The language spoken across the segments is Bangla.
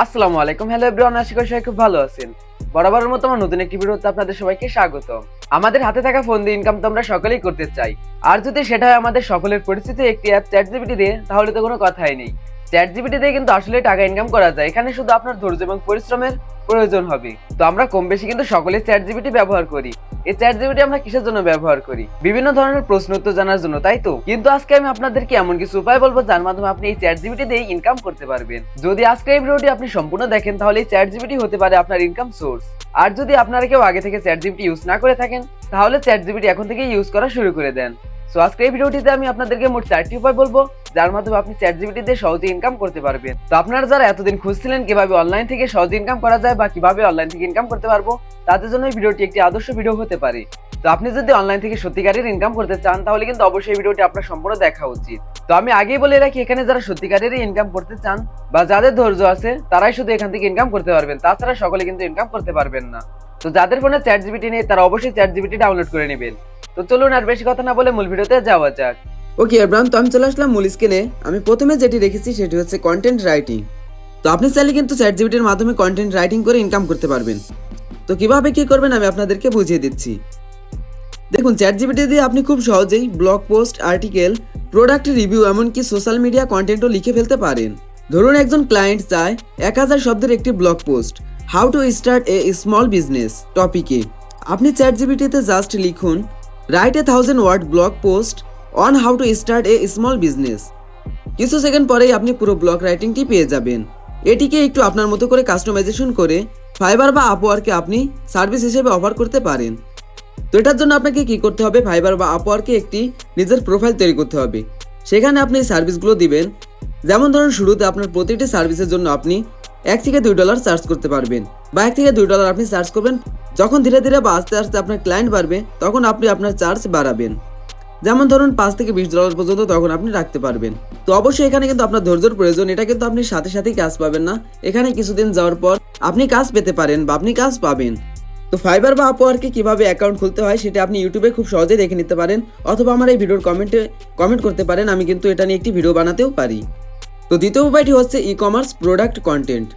আসসালামু আলাইকুম। হ্যালো এভরিওয়ান আশা করি সবাই খুব ভালো আছেন। বরাবরের মতো আমার নতুন একটি ভিডিওতে আপনাদের সবাইকে স্বাগত আমাদের হাতে থাকা ফোন দিয়ে ইনকাম তো আমরা সকলেই করতে চাই। আর যদি সেটা হয় আমাদের সকলের পরিচিত একটি অ্যাপ চ্যাট জিপিটি দিয়ে, তাহলে তো কোনো কথাই নেই। চ্যাট জিপিটি দিয়ে কিন্তু আসলে টাকা ইনকাম করা যায়। এখানে শুধু আপনার ধৈর্য এবং পরিশ্রমের প্রয়োজন হবে। তো আমরা কম বেশি কিন্তু সকলে চ্যাট জিপিটি ব্যবহার করি। এই চ্যাট জিপিটি আমরা কিসের জন্য ব্যবহার করি? বিভিন্ন ধরনের প্রশ্ন উত্তর জানার জন্য, তাই তো? কিন্তু আজকে আমি আপনাদেরকে এমন কিছু উপায় বলব যার মাধ্যমে আপনি এই চ্যাট জিপিটি দিয়ে ইনকাম করতে পারবেন। যদি আজকে এই ভিডিওটি আপনি সম্পূর্ণ দেখেন, তাহলে এই চ্যাট জিপিটি হতে পারে আপনার ইনকাম সোর্স আর যদি আপনারা কেউ আগে থেকে চ্যাট জিপিটি ইউজ না করে থাকেন, তাহলে চ্যাট জিপিটি এখন থেকে ইউজ করা শুরু করে দেন। সো আজকে এই ভিডিওটিতে আমি আপনাদেরকে মোট চারটি উপায় বলব। যার মাধ্যমে আপনি চ্যাট জিপিটি দিয়ে সহজে ইনকাম করতে পারবেন। তো আপনারা যারা এতদিন খুঁজছিলেন কীভাবে অনলাইন থেকে সহজে ইনকাম করা যায় বা কীভাবে অনলাইন থেকে ইনকাম করতে পারব, তাদের জন্য এই ভিডিওটি একটি আদর্শ ভিডিও হতে পারে। তো আপনি যদি অনলাইন থেকে সত্যিকারের ইনকাম করতে চান, তাহলে কিন্তু অবশ্যই ভিডিওটি আপনার সম্পূর্ণ দেখা উচিত। তো আমি আগেই বলে রাখি, এখানে যারা সত্যিকারেরই ইনকাম করতে চান বা যাদের ধৈর্য আছে, তারাই শুধু এখান থেকে ইনকাম করতে পারবেন। তাছাড়া সকলে কিন্তু ইনকাম করতে পারবেন না। তো যাদের ফোনে চ্যাট জিবিটি নেই, তারা অবশ্যই চ্যাট জিবিটি ডাউনলোড করে নেবেন। তো চলুন আর বেশি কথা না বলে মূল ভিডিওতে যাওয়া যাক। ওকে এব্রাহাম তো আমি চলে আসলাম মূল স্ক্রিনে আমি প্রথমে যেটি রেখেছি সেটি হচ্ছে কন্টেন্ট রাইটিং তো আপনি চাইলে কিন্তু চ্যাট জিবিটির মাধ্যমে কন্টেন্ট রাইটিং করে ইনকাম করতে পারবেন। তো কীভাবে কি করবেন, আমি আপনাদেরকে বুঝিয়ে দিচ্ছি। দেখুন চ্যাট জিবিটি দিয়ে আপনি খুব সহজেই blog post article product review এমনকি সোশ্যাল মিডিয়া কন্টেন্টও লিখে ফেলতে পারেন। ধরুন, একজন ক্লায়েন্ট চায় এক হাজার শব্দের একটি blog post how to start a small business টপিকে আপনি চ্যাট জিবিটিতে জাস্ট লিখুন write a thousand word blog post on how to start a small business কিছু সেকেন্ড পরেই আপনি পুরো ব্লগ রাইটিংটি পেয়ে যাবেন। এটিকে একটু আপনার মতো করে কাস্টমাইজেশন করে ফাইবার বা আপওয়ার্কে আপনি সার্ভিস হিসেবে অফার করতে পারেন। তো এটার জন্য আপনাকে কি করতে হবে? ফাইবার বা আপওয়ার্কে একটি নিজের প্রোফাইল তৈরি করতে হবে। সেখানে আপনি এই সার্ভিসগুলো দিবেন। যেমন ধরুন, শুরুতে আপনার প্রতিটি সার্ভিসের জন্য আপনি এক থেকে দুই ডলার চার্জ করতে পারবেন বা এক থেকে দুই ডলার আপনি চার্জ করবেন। যখন ধীরে ধীরে বা আস্তে আস্তে আপনার ক্লায়েন্ট বাড়বে, তখন আপনি আপনার চার্জ বাড়াবেন। যেমন ধরুন পাঁচ থেকে বিশ ডলার পর্যন্ত তখন আপনি রাখতে পারবেন। তো অবশ্যই এখানে কিন্তু আপনার ধৈর্যের প্রয়োজন, এটা কিন্তু আপনি সাথে সাথেই কাজ পাবেন না। এখানে কিছুদিন যাওয়ার পর আপনি কাজ পেতে পারেন বা আপনি কাজ পাবেন। তো ফাইবার বা আপওয়ার্কে কীভাবে অ্যাকাউন্ট খুলতে হয় সেটা আপনি ইউটিউবে খুব সহজেই দেখে নিতে পারেন, অথবা আমার এই ভিডিওর কমেন্টে কমেন্ট করতে পারেন, আমি কিন্তু এটা নিয়ে একটি ভিডিও বানাতেও পারি। তো দ্বিতীয় উপায়টি হচ্ছে e commerce product content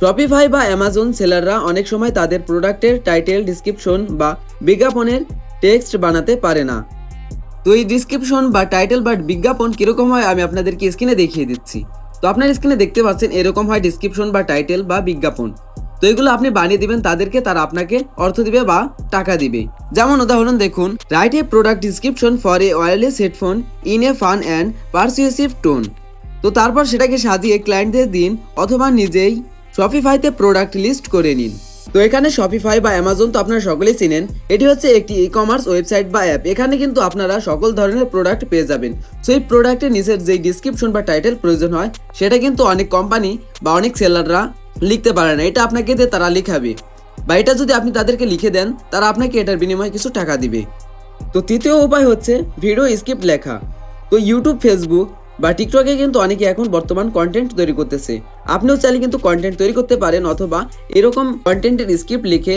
Shopify বা অ্যামাজন সেলাররা অনেক সময় তাদের প্রোডাক্টের টাইটেল ডিসক্রিপশন বা বিজ্ঞাপনের টেক্সট বানাতে পারে না। তো এই ডিসক্রিপশন বা টাইটেল বা বিজ্ঞাপন কীরকম হয় আমি আপনাদেরকে স্ক্রিনে দেখিয়ে দিচ্ছি। তো আপনার স্ক্রিনে দেখতে পাচ্ছেন এরকম হয় ডিসক্রিপশন বা টাইটেল বা বিজ্ঞাপন। তো এগুলো আপনি বানিয়ে দিবেন তাদেরকে, তারা আপনাকে অর্থ দিবে বা টাকা দিবে। যেমন উদাহরণ দেখুন write a product description for a wireless headphone in a fun and persuasive tone তো তারপর সেটাকে সাজিয়ে ক্লায়েন্টদের দিন অথবা নিজেই শপিফাইতে প্রোডাক্ট লিস্ট করে নিন। তো এখানে শপিফাই বা অ্যামাজন তো আপনারা সকলেই চিনেন। এটি হচ্ছে একটি ই কমার্স ওয়েবসাইট বা অ্যাপ এখানে কিন্তু আপনারা সকল ধরনের প্রোডাক্ট পেয়ে যাবেন। সো এই প্রোডাক্টের নিচের যেই ডিসক্রিপশন বা টাইটেল প্রয়োজন হয়, সেটা কিন্তু অনেক কোম্পানি বা অনেক সেলাররা লিখতে পারে না। এটা আপনাকে দিয়ে তারা লিখাবে। বা এটা যদি আপনি তাদেরকে লিখে দেন, তারা আপনাকে এটার বিনিময়ে কিছু টাকা দিবে। তো তৃতীয় উপায় হচ্ছে ভিডিও স্ক্রিপ্ট লেখা। তো ইউটিউব ফেসবুক বা টিকটকে কিন্তু অনেকে এখন বর্তমান কন্টেন্ট তৈরি করতেছে। আপনিও চাইলে কিন্তু কন্টেন্ট তৈরি করতে পারেন অথবা এরকম কন্টেন্টের স্ক্রিপ্ট লিখে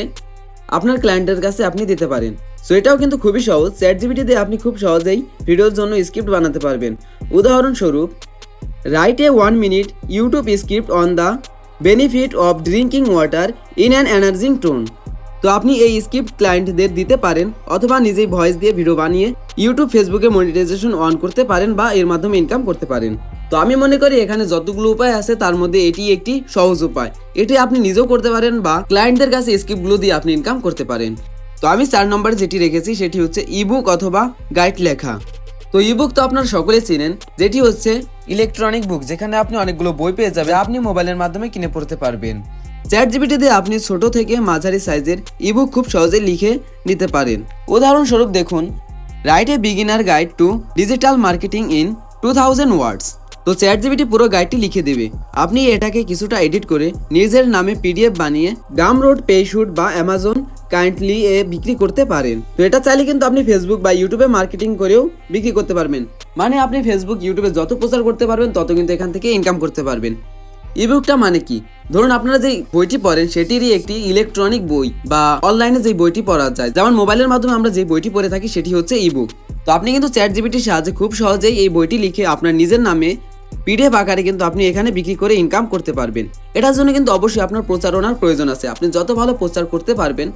আপনার ক্লায়েন্টের কাছে আপনি দিতে পারেন। সো এটাও কিন্তু খুবই সহজ। চ্যাট জিবিটি দিয়ে আপনি খুব সহজেই ভিডিওর জন্য স্ক্রিপ্ট বানাতে পারবেন। উদাহরণস্বরূপ write a one minute YouTube script on the benefit of drinking water in an energising tone তো আপনি এই স্ক্রিপ্ট ক্লায়েন্টদের দিতে পারেন অথবা নিজেই ভয়েস দিয়ে ভিডিও বানিয়ে ইউটিউব, ফেসবুকে মনিটাইজেশন অন করতে পারেন বা এর মাধ্যমে ইনকাম করতে পারেন। তো আমি মনে করি এখানে যতগুলো উপায় আছে, তার মধ্যে এটি একটি সহজ উপায়। এটি আপনি নিজেও করতে পারেন বা ক্লায়েন্টদের কাছে স্ক্রিপ্টগুলো দিয়ে আপনি ইনকাম করতে পারেন। তো আমি চার নম্বর যেটি রেখেছি, সেটি হচ্ছে ইবুক অথবা গাইড লেখা। তো ইবুক তো আপনারা সকলে চিনেন, যেটি হচ্ছে ইলেকট্রনিক বুক যেখানে আপনি অনেকগুলো বই পেয়ে যাবে আপনি মোবাইলের মাধ্যমে কিনে পড়তে পারবেন। চ্যাট জিবিটি দিয়ে আপনি ছোট থেকে মাঝারি সাইজের ইবুক খুব সহজে লিখে নিতে পারেন। উদাহরণস্বরূপ দেখুন write a beginner guide to digital marketing in two thousand words তো চ্যাট জিবিটি পুরো গাইডটি লিখে দেবে। আপনি এটাকে কিছুটা এডিট করে নিজের নামে পিডিএফ বানিয়ে ডাম রোড পেশুট বা অ্যামাজন কাইন্ডলি এ বিক্রি করতে পারেন। তো এটা চাইলে কিন্তু আপনি ফেসবুক বা ইউটিউবে মার্কেটিং করেও বিক্রি করতে পারবেন। মানে আপনি ফেসবুক ইউটিউবে যত প্রচার করতে পারবেন, তত কিন্তু এখান থেকে ইনকাম করতে পারবেন। ইবুকটা মানে কি? ধরুন আপনারা যে বইটি পড়েন, সেটিরই একটি ইলেকট্রনিক বই বা অনলাইনে যে বইটি পড়া যায়, যেমন মোবাইলের মাধ্যমে আমরা যে বইটি পড়ে থাকি, সেটি হচ্ছে ইবুক তো আপনি কিন্তু চ্যাট জিবিটির সাহায্যে খুব সহজেই এই বইটি লিখে আপনার নিজের নামে পিডিএফ আকারে কিন্তু আপনি এখানে বিক্রি করে ইনকাম করতে পারবেন। এটার জন্য কিন্তু অবশ্যই আপনার প্রচারণার প্রয়োজন আছে। আপনি যত ভালো প্রচার করতে পারবেন,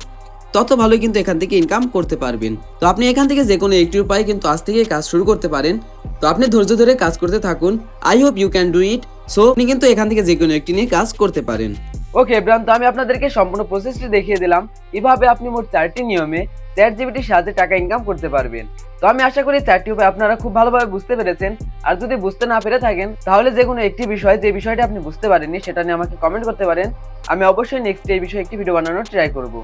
তত ভালো কিন্তু এখান থেকে ইনকাম করতে পারবেন। তো আপনি এখান থেকে যে কোনো একটি উপায়ে কিন্তু আজ থেকে কাজ শুরু করতে পারেন। তো আপনি ধৈর্য ধরে কাজ করতে থাকুন। I hope you can do it so আপনি কিন্তু এখান থেকে যে কোনো একটি নিয়ে কাজ করতে পারেন। ওকে এব্রাহাম তো আমি আপনাদেরকে সম্পূর্ণ প্রসেসটি দেখিয়ে দিলাম। কীভাবে আপনি মোট চারটি নিয়মে চ্যাট জিবিটির সাহায্যে টাকা ইনকাম করতে পারবেন। তো আমি আশা করি চারটি উপায় আপনারা খুব ভালোভাবে বুঝতে পেরেছেন। আর যদি বুঝতে না পেরে থাকেন, তাহলে যে কোনো একটি বিষয়, যে বিষয়টি আপনি বুঝতে পারেননি, সেটা নিয়ে আমাকে কমেন্ট করতে পারেন। আমি অবশ্যই নেক্সট এই বিষয়ে একটি ভিডিও বানানোর ট্রাই করব।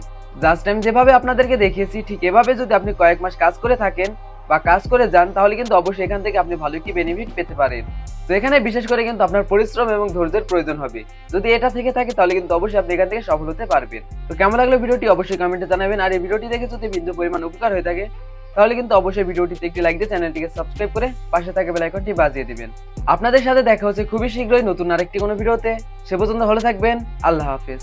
জাস্ট আমি যেভাবে আপনাদেরকে দেখিয়েছি, ঠিক এভাবে যদি আপনি কয়েক মাস কাজ করে থাকেন বা কাজ করে যান, তাহলে কিন্তু অবশ্যই এখান থেকে আপনি ভালো কি বেনিফিট পেতে পারেন। তো এখানে বিশেষ করে কিন্তু আপনার পরিশ্রম এবং ধৈর্যের প্রয়োজন হবে। যদি এটা থেকে থাকে, তাহলে কিন্তু অবশ্যই আপনি এখান থেকে সফল হতে পারবেন। তো কেমন লাগল ভিডিওটি অবশ্যই কমেন্টে জানাবেন। আর এই ভিডিওটি দেখে যদি বিন্দু পরিমাণ উপকার হয়ে থাকে, তাহলে কিন্তু অবশ্যই ভিডিওটিতে একটি লাইক দিয়ে চ্যানেলটিকে সাবস্ক্রাইব করে পাশে থাকা বেল আইকনটি বাজিয়ে দিবেন। আপনাদের সাথে দেখা হচ্ছে খুবই শীঘ্রই নতুন আরেকটি কোনো ভিডিওতে। সে পর্যন্ত ভালো থাকবেন। আল্লাহ হাফেজ।